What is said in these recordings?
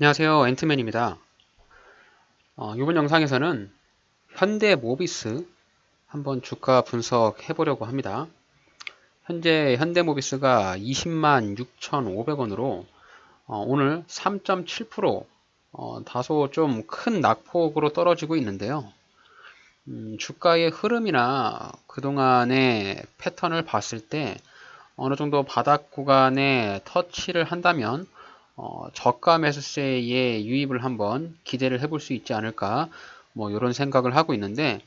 안녕하세요. 앤트맨입니다. 어, 이번 영상에서는 현대 모비스 한번 주가 분석해 보려고 합니다. 현재 현대 모비스가 20만 6,500원으로 어, 오늘 3.7% 어, 다소 좀 큰 낙폭으로 떨어지고 있는데요. 음, 주가의 흐름이나 그동안의 패턴을 봤을 때 어느 정도 바닥 구간에 터치를 한다면 어, 저가 매수세에 유입을 한번 기대를 해볼 수 있지 않을까 뭐 이런 생각을 하고 있는데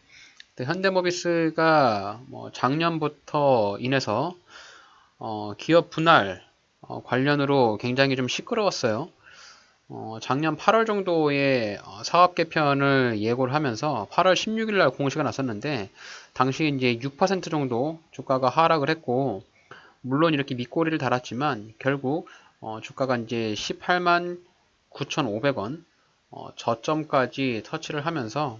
현대모비스가 뭐 작년부터 인해서 어, 기업 분할 어, 관련으로 굉장히 좀 시끄러웠어요. 어, 작년 8월 정도에 어, 사업 개편을 예고를 하면서 8월 16일 날 공시가 났었는데 당시 이제 6% 정도 주가가 하락을 했고 물론 이렇게 밑꼬리를 달았지만 결국 어, 주가가 이제 18만 9,500원 어, 저점까지 터치를 하면서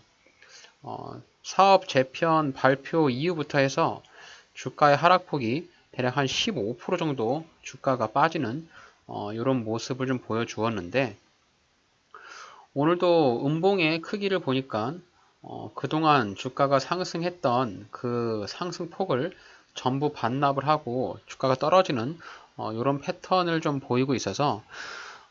어, 사업 재편 발표 이후부터 해서 주가의 하락폭이 대략 한 15% 정도 주가가 빠지는 어, 이런 모습을 좀 보여주었는데 오늘도 음봉의 크기를 보니까 어, 그동안 주가가 상승했던 그 상승폭을 전부 반납을 하고 주가가 떨어지는 어, 이런 패턴을 좀 보이고 있어서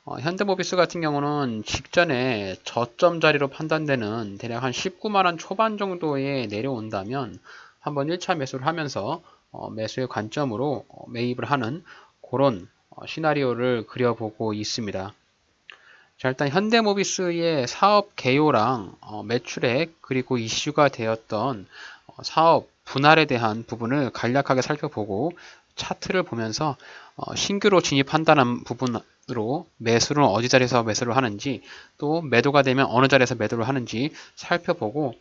어, 현대모비스 같은 경우는 직전에 저점 자리로 판단되는 대략 한 19만원 초반 정도에 내려온다면 한번 1차 매수를 하면서 어, 매수의 관점으로 어, 매입을 하는 그런 어, 시나리오를 그려보고 있습니다. 자, 일단 현대모비스의 사업 개요랑 어, 매출액 그리고 이슈가 되었던 어, 사업 분할에 대한 부분을 간략하게 살펴보고 차트를 보면서 어, 신규로 진입한다는 부분으로 매수를 어디 자리에서 매수를 하는지 또 매도가 되면 어느 자리에서 매도를 하는지 살펴보고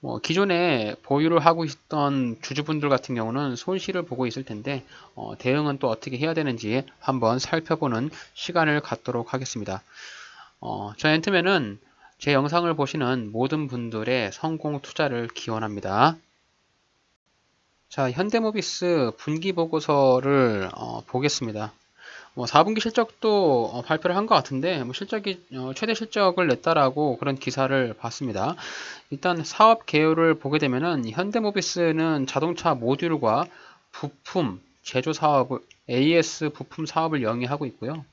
뭐 기존에 보유를 하고 있던 주주분들 같은 경우는 손실을 보고 있을 텐데 어, 대응은 또 어떻게 해야 되는지 한번 살펴보는 시간을 갖도록 하겠습니다. 어, 저 앤트맨은 제 영상을 보시는 모든 분들의 성공 투자를 기원합니다. 자, 현대모비스 분기 보고서를 어, 보겠습니다. 뭐 4분기 실적도 어, 발표를 한 것 같은데 뭐 실적이 어, 최대 실적을 냈다라고 그런 기사를 봤습니다. 일단 사업 개요를 보게 되면은 현대모비스는 자동차 모듈과 부품 제조 사업을 AS 부품 사업을 영위하고 있고요.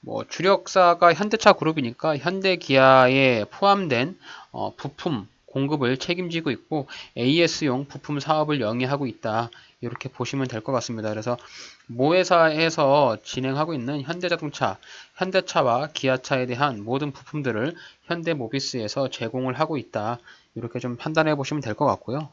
뭐 주력사가 현대차 그룹이니까 현대기아에 포함된 어, 부품 공급을 책임지고 있고 AS용 부품 사업을 영위하고 있다. 이렇게 보시면 될 것 같습니다. 그래서 모회사에서 진행하고 있는 현대자동차, 현대차와 기아차에 대한 모든 부품들을 현대모비스에서 제공을 하고 있다. 이렇게 좀 판단해 보시면 될 것 같고요.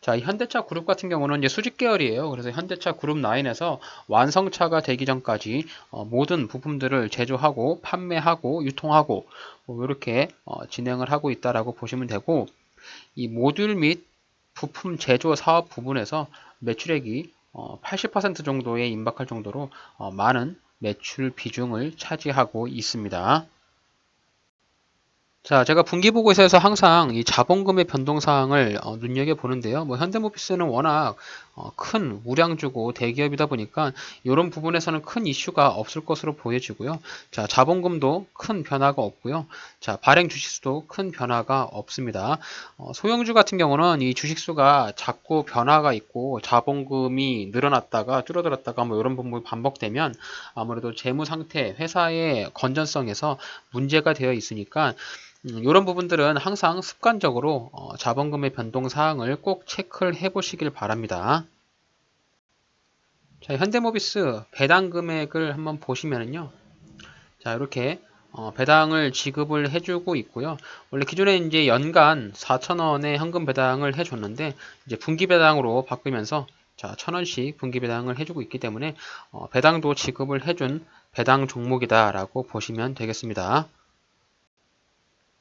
자, 현대차 그룹 같은 경우는 이제 수직 계열이에요. 그래서 현대차 그룹 라인에서 완성차가 되기 전까지 어, 모든 부품들을 제조하고 판매하고 유통하고 뭐 이렇게 어, 진행을 하고 있다라고 보시면 되고 이 모듈 및 부품 제조 사업 부분에서 매출액이 어, 80% 정도에 임박할 정도로 어, 많은 매출 비중을 차지하고 있습니다. 자, 제가 분기보고서에서 항상 이 자본금의 변동사항을 어, 눈여겨보는데요. 뭐 현대모비스는 워낙 어, 큰 우량주고 대기업이다 보니까 이런 부분에서는 큰 이슈가 없을 것으로 보여지고요. 자, 자본금도 큰 변화가 없고요. 자, 발행 주식수도 큰 변화가 없습니다. 어, 소형주 같은 경우는 이 주식수가 자꾸 변화가 있고 자본금이 늘어났다가 줄어들었다가 뭐 이런 부분이 반복되면 아무래도 재무 상태, 회사의 건전성에서 문제가 되어 있으니까 음, 이런 부분들은 항상 습관적으로 어, 자본금의 변동 사항을 꼭 체크를 해 보시길 바랍니다. 자, 현대모비스 배당 금액을 한번 보시면은요. 자, 이렇게 어, 배당을 지급을 해주고 있고요. 원래 기존에 이제 연간 4,000원의 현금 배당을 해줬는데 이제 분기 배당으로 바꾸면서 자, 1,000원씩 분기 배당을 해주고 있기 때문에 어, 배당도 지급을 해준 배당 종목이다라고 보시면 되겠습니다.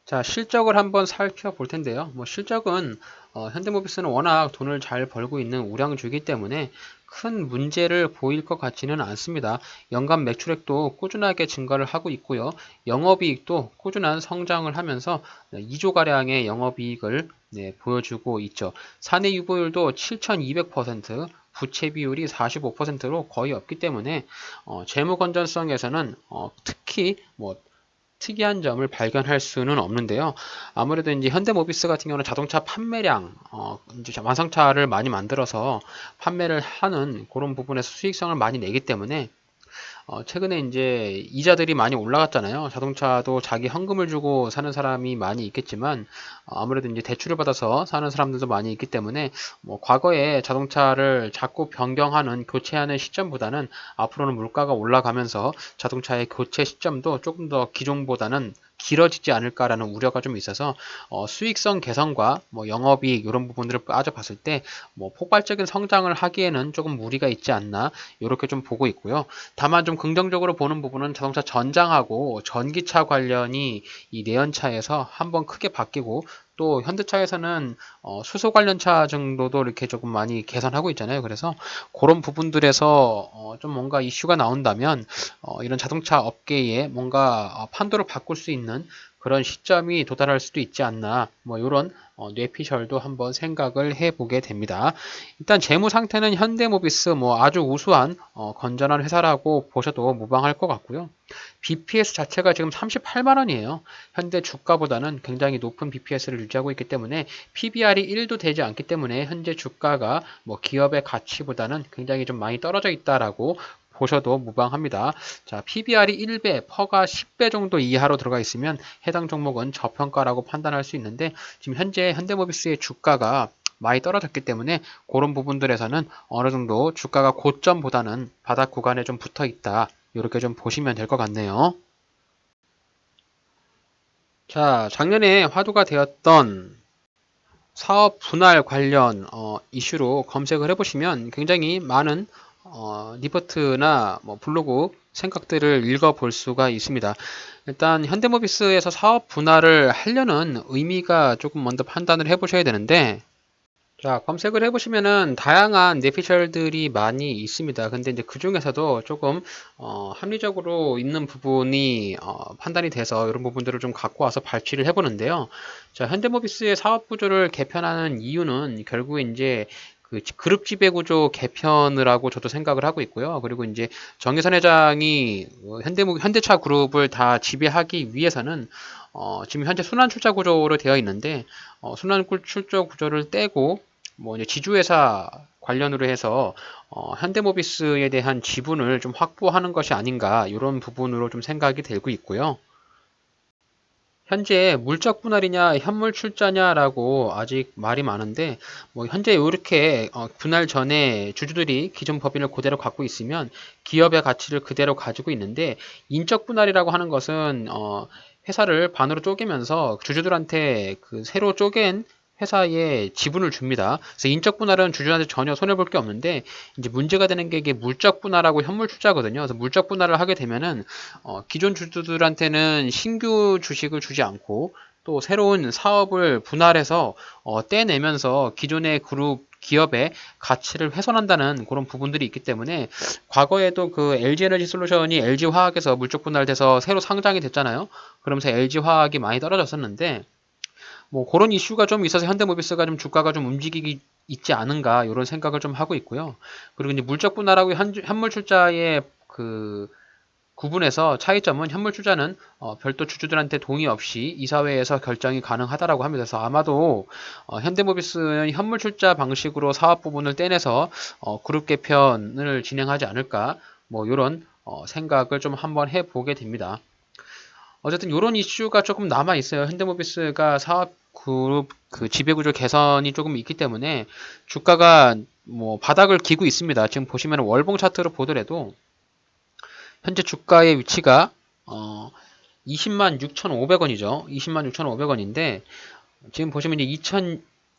자, 실적을 한번 살펴볼 텐데요. 뭐 실적은 어, 현대모비스는 워낙 돈을 잘 벌고 있는 우량주이기 때문에 큰 문제를 보일 것 같지는 않습니다. 연간 매출액도 꾸준하게 증가를 하고 있고요. 영업이익도 꾸준한 성장을 하면서 2조가량의 영업이익을 네, 보여주고 있죠. 사내 유보율도 7,200%, 부채 비율이 45%로 거의 없기 때문에 어, 재무 건전성에서는 어, 특히 뭐 특이한 점을 발견할 수는 없는데요. 아무래도 이제 현대모비스 같은 경우는 자동차 판매량, 어, 이제 완성차를 많이 만들어서 판매를 하는 그런 부분에서 수익성을 많이 내기 때문에 어, 최근에 이제 이자들이 많이 올라갔잖아요. 자동차도 자기 현금을 주고 사는 사람이 많이 있겠지만 어, 아무래도 이제 대출을 받아서 사는 사람들도 많이 있기 때문에 뭐 과거에 자동차를 자꾸 변경하는 교체하는 시점보다는 앞으로는 물가가 올라가면서 자동차의 교체 시점도 조금 더 기존보다는 길어지지 않을까라는 우려가 좀 있어서 어, 수익성 개선과 뭐 영업이익 이런 부분들을 빠져봤을 때 뭐 폭발적인 성장을 하기에는 조금 무리가 있지 않나 이렇게 좀 보고 있고요. 다만 좀 긍정적으로 보는 부분은 자동차 전장하고 전기차 관련이 이 내연차에서 한번 크게 바뀌고 또 현대차에서는 어, 수소 관련 차 정도도 이렇게 조금 많이 개선하고 있잖아요. 그래서 그런 부분들에서 어, 좀 뭔가 이슈가 나온다면 어, 이런 자동차 업계에 뭔가 어, 판도를 바꿀 수 있는 그런 시점이 도달할 수도 있지 않나 뭐 이런 어, 뇌피셜도 한번 생각을 해보게 됩니다. 일단 재무 상태는 현대모비스 뭐 아주 우수한 어, 건전한 회사라고 보셔도 무방할 것 같고요. BPS 자체가 지금 38만 원이에요. 현대 주가보다는 굉장히 높은 BPS를 유지하고 있기 때문에 PBR이 1도 되지 않기 때문에 현재 주가가 뭐 기업의 가치보다는 굉장히 좀 많이 떨어져 있다라고 보셔도 무방합니다. 자, PBR이 1배, 퍼가 10배 정도 이하로 들어가 있으면 해당 종목은 저평가라고 판단할 수 있는데 지금 현재 현대모비스의 주가가 많이 떨어졌기 때문에 그런 부분들에서는 어느 정도 주가가 고점보다는 바닥 구간에 좀 붙어 있다. 이렇게 좀 보시면 될 것 같네요. 자, 작년에 화두가 되었던 사업 분할 관련 어, 이슈로 검색을 해보시면 굉장히 많은 어, 리포트나 뭐 블로그 생각들을 읽어볼 수가 있습니다. 일단 현대모비스에서 사업 분할을 하려는 의미가 조금 먼저 판단을 해보셔야 되는데 자, 검색을 해보시면은 다양한 뇌피셜들이 많이 있습니다. 근데 이제 그 중에서도 조금 어, 합리적으로 있는 부분이 어, 판단이 돼서 이런 부분들을 좀 갖고 와서 발췌를 해보는데요. 자, 현대모비스의 사업 구조를 개편하는 이유는 결국에 이제 그 그룹 지배 구조 개편을 하고 저도 생각을 하고 있고요. 그리고 이제 정의선 회장이 현대 현대차 그룹을 다 지배하기 위해서는 어, 지금 현재 순환 출자 구조로 되어 있는데 어, 순환 출자 구조를 떼고 뭐 이제 지주회사 관련으로 해서 어, 현대모비스에 대한 지분을 좀 확보하는 것이 아닌가 이런 부분으로 좀 생각이 되고 있고요. 현재 물적 분할이냐 현물 출자냐라고 아직 말이 많은데 뭐 현재 이렇게 어, 분할 전에 주주들이 기존 법인을 그대로 갖고 있으면 기업의 가치를 그대로 가지고 있는데 인적 분할이라고 하는 것은 어, 회사를 반으로 쪼개면서 주주들한테 그 새로 쪼갠 회사에 지분을 줍니다. 그래서 인적 분할은 주주한테 전혀 손해 볼 게 없는데 이제 문제가 되는 게 이게 물적 분할하고 현물 투자거든요. 그래서 물적 분할을 하게 되면은 어, 기존 주주들한테는 신규 주식을 주지 않고 또 새로운 사업을 분할해서 어, 떼내면서 기존의 그룹 기업의 가치를 훼손한다는 그런 부분들이 있기 때문에 과거에도 그 LG 에너지 솔루션이 LG 화학에서 물적 분할돼서 새로 상장이 됐잖아요. 그러면서 LG 화학이 많이 떨어졌었는데 뭐 그런 이슈가 좀 있어서 현대모비스가 좀 주가가 좀 움직이기 있지 않은가 이런 생각을 좀 하고 있고요. 그리고 이제 물적 분할하고 현, 현물 출자의 그 구분에서 차이점은 현물 출자는 어, 별도 주주들한테 동의 없이 이사회에서 결정이 가능하다라고 합니다. 그래서 아마도 어, 현대모비스는 현물 출자 방식으로 사업 부분을 떼내서 어, 그룹 개편을 진행하지 않을까 뭐 이런 어, 생각을 좀 한번 해보게 됩니다. 어쨌든 이런 이슈가 조금 남아 있어요. 현대모비스가 사업 그룹 그 지배구조 개선이 조금 있기 때문에 주가가 뭐 바닥을 기고 있습니다. 지금 보시면 월봉 차트로 보더라도 현재 주가의 위치가 어 20만 6,500원이죠. 20만 6,500원인데 지금 보시면 이제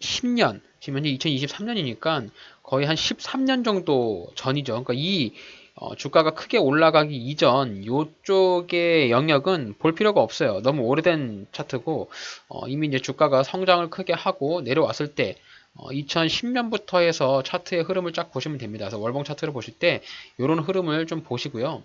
2010년 지금 현재 2023년이니까 거의 한 13년 정도 전이죠. 그러니까 이 어, 주가가 크게 올라가기 이전 이쪽의 영역은 볼 필요가 없어요. 너무 오래된 차트고 어, 이미 이제 주가가 성장을 크게 하고 내려왔을 때 어, 2010년부터 해서 차트의 흐름을 쫙 보시면 됩니다. 그래서 월봉 차트를 보실 때 이런 흐름을 좀 보시고요.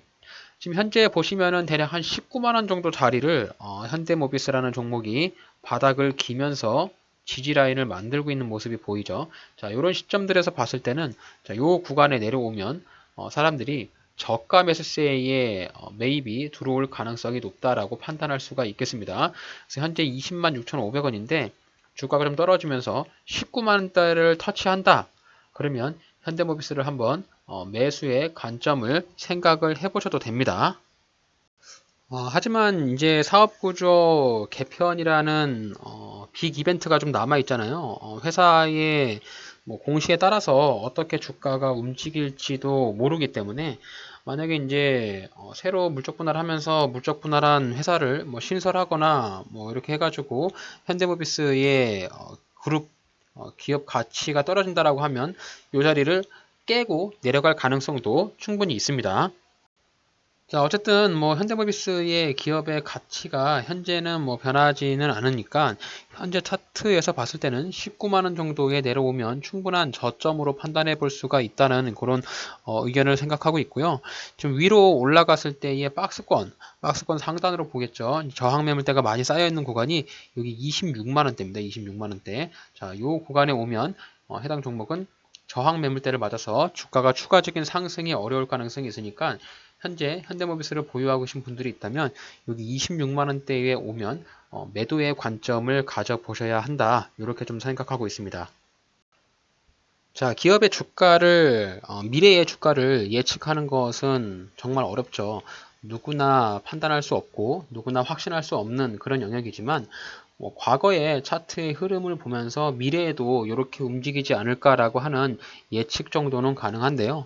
지금 현재 보시면은 대략 한 19만 원 정도 자리를 어, 현대모비스라는 종목이 바닥을 기면서 지지 라인을 만들고 있는 모습이 보이죠. 자, 이런 시점들에서 봤을 때는 자, 요 구간에 내려오면 어, 사람들이 저가 매수세에 어, 매입이 들어올 가능성이 높다라고 판단할 수가 있겠습니다. 그래서 현재 20만 6,500원인데 주가가 좀 떨어지면서 19만 원대를 터치한다. 그러면 현대모비스를 한번 어, 매수의 관점을 생각을 해보셔도 됩니다. 어, 하지만 이제 사업구조 개편이라는 어, 빅 이벤트가 좀 남아 있잖아요. 어, 회사의 뭐 공시에 따라서 어떻게 주가가 움직일지도 모르기 때문에 만약에 이제 어, 새로 물적 분할 하면서 물적 분할한 회사를 뭐 신설하거나 뭐 이렇게 해가지고 현대모비스의 어, 그룹 어, 기업 가치가 떨어진다라고 하면 이 자리를 깨고 내려갈 가능성도 충분히 있습니다. 자, 어쨌든 뭐 현대모비스의 기업의 가치가 현재는 뭐 변하지는 않으니까 현재 차트에서 봤을 때는 19만 원 정도에 내려오면 충분한 저점으로 판단해 볼 수가 있다는 그런 어, 의견을 생각하고 있고요. 좀 위로 올라갔을 때의 박스권, 박스권 상단으로 보겠죠. 저항 매물대가 많이 쌓여 있는 구간이 여기 26만 원대입니다. 26만 원대. 자, 요 구간에 오면 어, 해당 종목은 저항 매물대를 맞아서 주가가 추가적인 상승이 어려울 가능성이 있으니까 현재 현대모비스를 보유하고 계신 분들이 있다면 여기 26만 원대에 오면 어, 매도의 관점을 가져보셔야 한다. 이렇게 좀 생각하고 있습니다. 자, 기업의 주가를 어, 미래의 주가를 예측하는 것은 정말 어렵죠. 누구나 판단할 수 없고 누구나 확신할 수 없는 그런 영역이지만 뭐 과거의 차트의 흐름을 보면서 미래에도 이렇게 움직이지 않을까라고 하는 예측 정도는 가능한데요.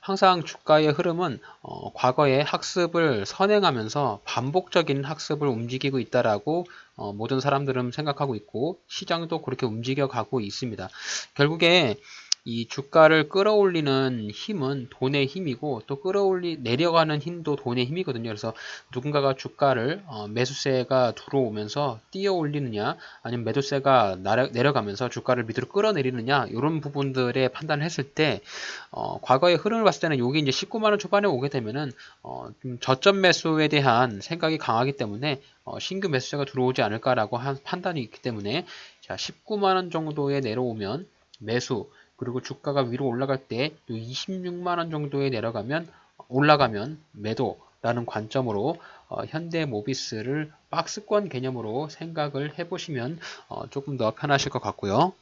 항상 주가의 흐름은 어, 과거의 학습을 선행하면서 반복적인 학습을 움직이고 있다라고 어, 모든 사람들은 생각하고 있고 시장도 그렇게 움직여 가고 있습니다. 결국에 이 주가를 끌어올리는 힘은 돈의 힘이고 또 끌어올리 내려가는 힘도 돈의 힘이거든요. 그래서 누군가가 주가를 어, 매수세가 들어오면서 뛰어 올리느냐 아니면 매도세가 내려가면서 주가를 밑으로 끌어내리느냐 이런 부분들의 판단을 했을 때 어, 과거의 흐름을 봤을 때는 여기 이제 19만 원 초반에 오게 되면은 어, 좀 저점 매수에 대한 생각이 강하기 때문에 어, 신규 매수세가 들어오지 않을까라고 한 판단이 있기 때문에 자 19만 원 정도에 내려오면 매수 그리고 주가가 위로 올라갈 때 26만 원 정도에 내려가면 올라가면 매도라는 관점으로 어, 현대 모비스를 박스권 개념으로 생각을 해보시면 어, 조금 더 편하실 것 같고요.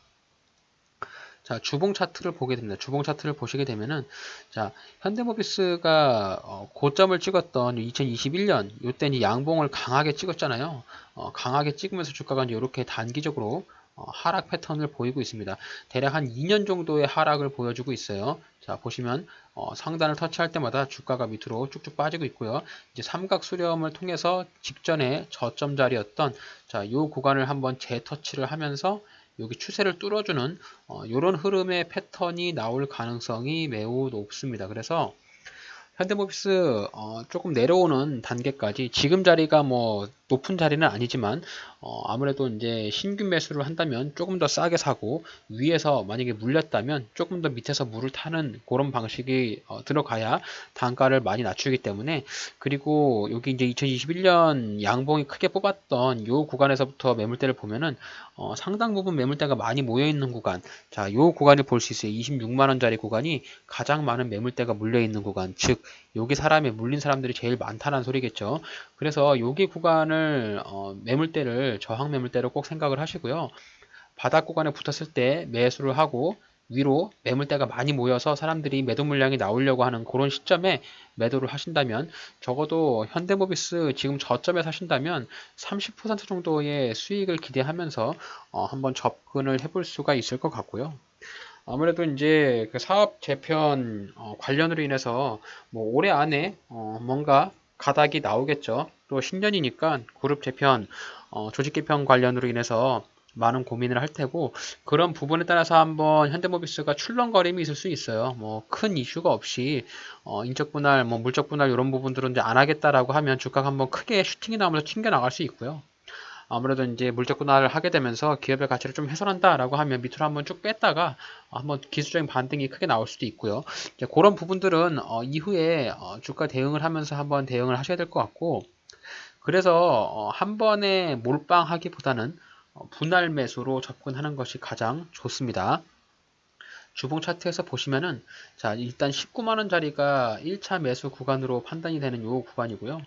자, 주봉 차트를 보게 됩니다. 주봉 차트를 보시게 되면은, 자, 현대모비스가 어, 고점을 찍었던 2021년, 요때 양봉을 강하게 찍었잖아요. 어, 강하게 찍으면서 주가가 이렇게 단기적으로 어, 하락 패턴을 보이고 있습니다. 대략 한 2년 정도의 하락을 보여주고 있어요. 자 보시면 어, 상단을 터치할 때마다 주가가 밑으로 쭉쭉 빠지고 있고요. 이제 삼각 수렴을 통해서 직전에 저점 자리였던 자, 요 구간을 한번 재터치를 하면서 여기 추세를 뚫어주는 어, 이런 흐름의 패턴이 나올 가능성이 매우 높습니다. 그래서 현대모비스 어, 조금 내려오는 단계까지 지금 자리가 뭐 높은 자리는 아니지만 어, 아무래도 이제 신규 매수를 한다면 조금 더 싸게 사고 위에서 만약에 물렸다면 조금 더 밑에서 물을 타는 그런 방식이 어, 들어가야 단가를 많이 낮추기 때문에 그리고 여기 이제 2021년 양봉이 크게 뽑았던 요 구간에서부터 매물대를 보면은 어, 상당 부분 매물대가 많이 모여 있는 구간. 자요 구간을 볼 수 있어요. 26만원짜리 구간이 가장 많은 매물대가 물려 있는 구간. 즉 여기 사람에 물린 사람들이 제일 많다는 소리겠죠 그래서 여기 구간을 어, 매물대를 저항 매물대로 꼭 생각을 하시고요. 바닥 구간에 붙었을 때 매수를 하고 위로 매물대가 많이 모여서 사람들이 매도 물량이 나오려고 하는 그런 시점에 매도를 하신다면 적어도 현대모비스 지금 저점에 사신다면 30% 정도의 수익을 기대하면서 어, 한번 접근을 해볼 수가 있을 것 같고요. 아무래도 이제 그 사업 재편 어, 관련으로 인해서 뭐 올해 안에 어, 뭔가 가닥이 나오겠죠. 또 신년이니까 그룹 재편, 어, 조직 개편 관련으로 인해서 많은 고민을 할 테고 그런 부분에 따라서 한번 현대모비스가 출렁거림이 있을 수 있어요. 뭐 큰 이슈가 없이 어, 인적 분할, 뭐 물적 분할 이런 부분들은 이제 안 하겠다라고 하면 주가가 한번 크게 슈팅이 나오면서 튕겨 나갈 수 있고요. 아무래도 이제 물적 분할을 하게 되면서 기업의 가치를 좀 훼손한다라고 하면 밑으로 한번 쭉 뺐다가 한번 기술적인 반등이 크게 나올 수도 있고요. 이제 그런 부분들은 어, 이후에 어, 주가 대응을 하면서 한번 대응을 하셔야 될 것 같고 그래서 어, 한 번에 몰빵하기보다는 어, 분할 매수로 접근하는 것이 가장 좋습니다. 주봉 차트에서 보시면은 자 일단 19만원짜리가 1차 매수 구간으로 판단이 되는 요 구간이고요.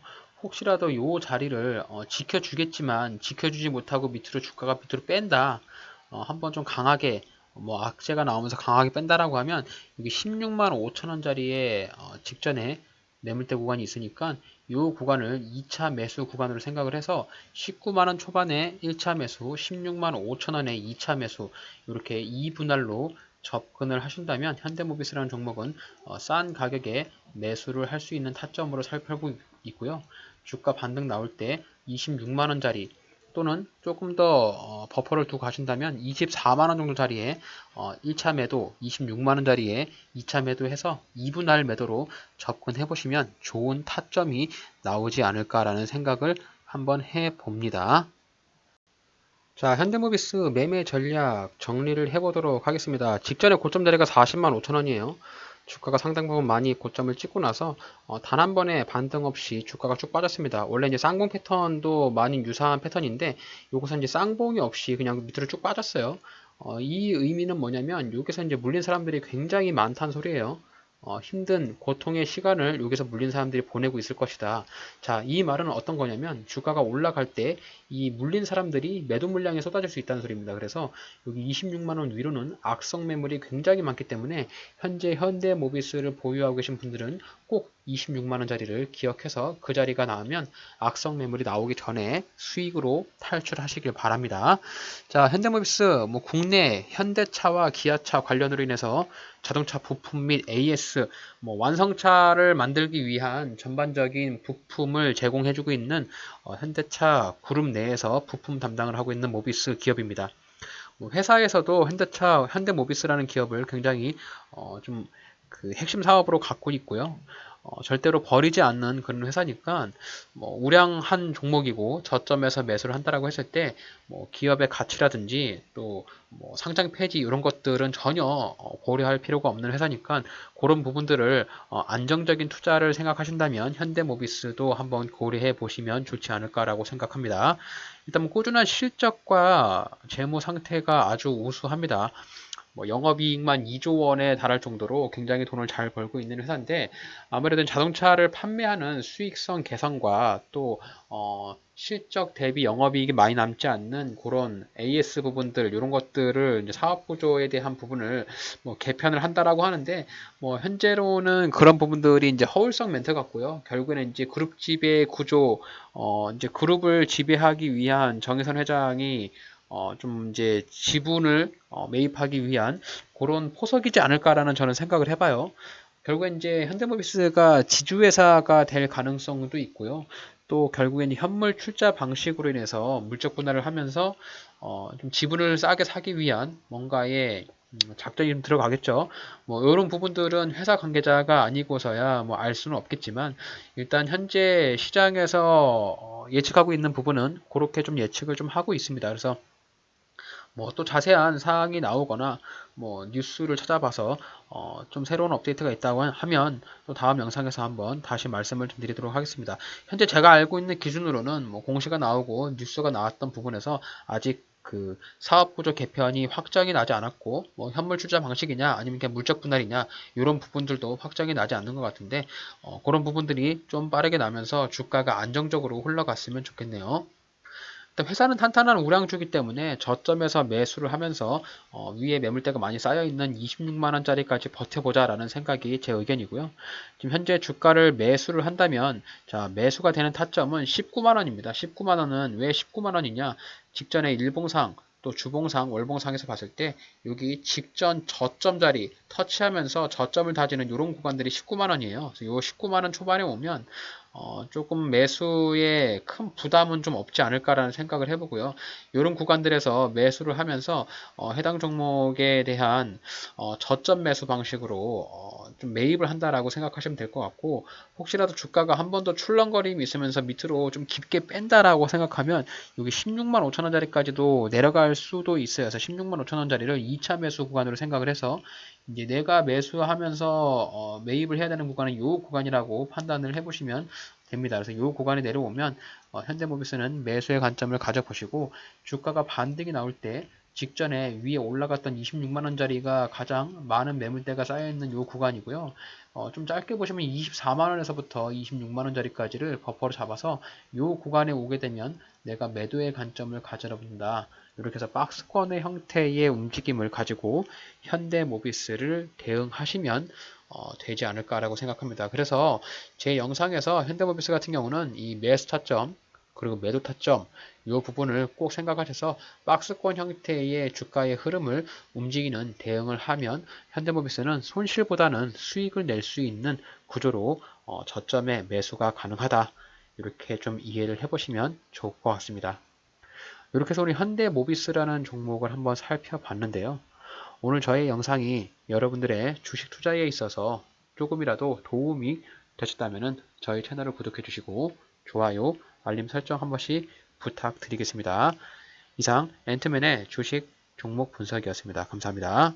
혹시라도 요 자리를 어, 지켜주겠지만 지켜주지 못하고 밑으로 주가가 밑으로 뺀다. 어, 한번 좀 강하게 뭐 악재가 나오면서 강하게 뺀다라고 하면 여기 16만 5천 원짜리에 어, 직전에 매물대 구간이 있으니까 이 구간을 2차 매수 구간으로 생각을 해서 19만원 초반에 1차 매수, 16만 5천원에 2차 매수 이렇게 2분할로 접근을 하신다면 현대모비스라는 종목은 어, 싼 가격에 매수를 할 수 있는 타점으로 살펴보고 있고요. 주가 반등 나올 때 26만원짜리 또는 조금 더 어, 버퍼를 두고 가신다면 24만원 정도 자리에 어, 1차 매도 26만원 자리에 2차 매도해서 2분할 매도로 접근해 보시면 좋은 타점이 나오지 않을까라는 생각을 한번 해 봅니다. 자, 현대모비스 매매 전략 정리를 해보도록 하겠습니다. 직전에 고점 자리가 40만 5천원이에요. 주가가 상당 부분 많이 고점을 찍고 나서 어, 단 한 번의 반등 없이 주가가 쭉 빠졌습니다. 원래 이제 쌍봉 패턴도 많이 유사한 패턴인데 여기서 이제 쌍봉이 없이 그냥 밑으로 쭉 빠졌어요. 어, 이 의미는 뭐냐면 여기서 이제 물린 사람들이 굉장히 많다는 소리예요. 어, 힘든 고통의 시간을 여기서 물린 사람들이 보내고 있을 것이다. 자, 이 말은 어떤 거냐면 주가가 올라갈 때 이 물린 사람들이 매도 물량이 쏟아질 수 있다는 소리입니다. 그래서 여기 26만 원 위로는 악성 매물이 굉장히 많기 때문에 현재 현대 모비스를 보유하고 계신 분들은 꼭 26만 원짜리를 기억해서 그 자리가 나오면 악성 매물이 나오기 전에 수익으로 탈출하시길 바랍니다. 자, 현대모비스 뭐 국내 현대차와 기아차 관련으로 인해서 자동차 부품 및 AS 뭐 완성차를 만들기 위한 전반적인 부품을 제공해주고 있는 어, 현대차 그룹 내에서 부품 담당을 하고 있는 모비스 기업입니다. 뭐 회사에서도 현대차 현대모비스라는 기업을 굉장히 어, 좀그 핵심 사업으로 갖고 있고요. 어, 절대로 버리지 않는 그런 회사니까 뭐 우량한 종목이고 저점에서 매수를 한다라고 했을 때 뭐 기업의 가치라든지 또 뭐 상장 폐지 이런 것들은 전혀 어, 고려할 필요가 없는 회사니까 그런 부분들을 어, 안정적인 투자를 생각하신다면 현대모비스도 한번 고려해 보시면 좋지 않을까라고 생각합니다. 일단 뭐 꾸준한 실적과 재무 상태가 아주 우수합니다. 뭐 영업이익만 2조 원에 달할 정도로 굉장히 돈을 잘 벌고 있는 회사인데 아무래도 자동차를 판매하는 수익성 개선과 또 어, 실적 대비 영업이익이 많이 남지 않는 그런 AS 부분들 이런 것들을 사업 구조에 대한 부분을 뭐 개편을 한다라고 하는데 뭐 현재로는 그런 부분들이 이제 허울성 멘트 같고요. 결국에는 이제 그룹 지배 구조 어 이제 그룹을 지배하기 위한 정혜선 회장이 어, 좀 이제 지분을 어, 매입하기 위한 그런 포석이지 않을까라는 저는 생각을 해봐요. 결국엔 이제 현대모비스가 지주회사가 될 가능성도 있고요. 또 결국엔 현물 출자 방식으로 인해서 물적 분할을 하면서 어, 좀 지분을 싸게 사기 위한 뭔가의 음, 작전이 좀 들어가겠죠. 뭐 이런 부분들은 회사 관계자가 아니고서야 뭐 알 수는 없겠지만 일단 현재 시장에서 어, 예측하고 있는 부분은 그렇게 좀 예측을 좀 하고 있습니다. 그래서 뭐 또 자세한 사항이 나오거나 뭐 뉴스를 찾아봐서 어 좀 새로운 업데이트가 있다고 하면 또 다음 영상에서 한번 다시 말씀을 좀 드리도록 하겠습니다. 현재 제가 알고 있는 기준으로는 뭐 공시가 나오고 뉴스가 나왔던 부분에서 아직 그 사업구조 개편이 확정이 나지 않았고 뭐 현물 출자 방식이냐 아니면 그냥 물적 분할이냐 이런 부분들도 확정이 나지 않는 것 같은데 어, 그런 부분들이 좀 빠르게 나면서 주가가 안정적으로 흘러갔으면 좋겠네요. 회사는 탄탄한 우량주기 때문에 저점에서 매수를 하면서 어, 위에 매물대가 많이 쌓여있는 26만원짜리까지 버텨보자 라는 생각이 제 의견이고요. 지금 현재 주가를 매수를 한다면 자 매수가 되는 타점은 19만원입니다. 19만원은 왜 19만원이냐 직전에 일봉상 또 주봉상, 월봉상에서 봤을 때 여기 직전 저점 자리 터치하면서 저점을 다지는 이런 구간들이 19만 원이에요. 요 19만 원 초반에 오면 어, 조금 매수에 큰 부담은 좀 없지 않을까라는 생각을 해보고요. 이런 구간들에서 매수를 하면서 어, 해당 종목에 대한 어, 저점 매수 방식으로 어, 좀 매입을 한다라고 생각하시면 될 것 같고 혹시라도 주가가 한 번 더 출렁거림이 있으면서 밑으로 좀 깊게 뺀다라고 생각하면 여기 16만 5천 원짜리까지도 내려갈 수도 있어요. 그래서 16만 5천 원짜리를 2차 매수 구간으로 생각을 해서 이제 내가 매수하면서 어, 매입을 해야 되는 구간은 이 구간이라고 판단을 해보시면 됩니다. 그래서 이 구간이 내려오면 어, 현대모비스는 매수의 관점을 가져보시고 주가가 반등이 나올 때 직전에 위에 올라갔던 26만원짜리가 가장 많은 매물대가 쌓여있는 요 구간이고요. 어, 좀 짧게 보시면 24만원에서부터 26만원짜리까지를 버퍼로 잡아서 요 구간에 오게 되면 내가 매도의 관점을 가져라 본다. 이렇게 해서 박스권의 형태의 움직임을 가지고 현대 모비스를 대응하시면 어, 되지 않을까라고 생각합니다. 그래서 제 영상에서 현대 모비스 같은 경우는 이 매수 타점 그리고 매도 타점 이 부분을 꼭 생각하셔서 박스권 형태의 주가의 흐름을 움직이는 대응을 하면 현대모비스는 손실보다는 수익을 낼 수 있는 구조로 어, 저점에 매수가 가능하다. 이렇게 좀 이해를 해보시면 좋을 것 같습니다. 이렇게 해서 우리 현대 모비스라는 종목을 한번 살펴봤는데요. 오늘 저의 영상이 여러분들의 주식 투자에 있어서 조금이라도 도움이 되셨다면 저희 채널을 구독해 주시고 좋아요, 알림 설정 한 번씩 부탁드리겠습니다. 이상 앤트맨의 주식 종목 분석이었습니다. 감사합니다.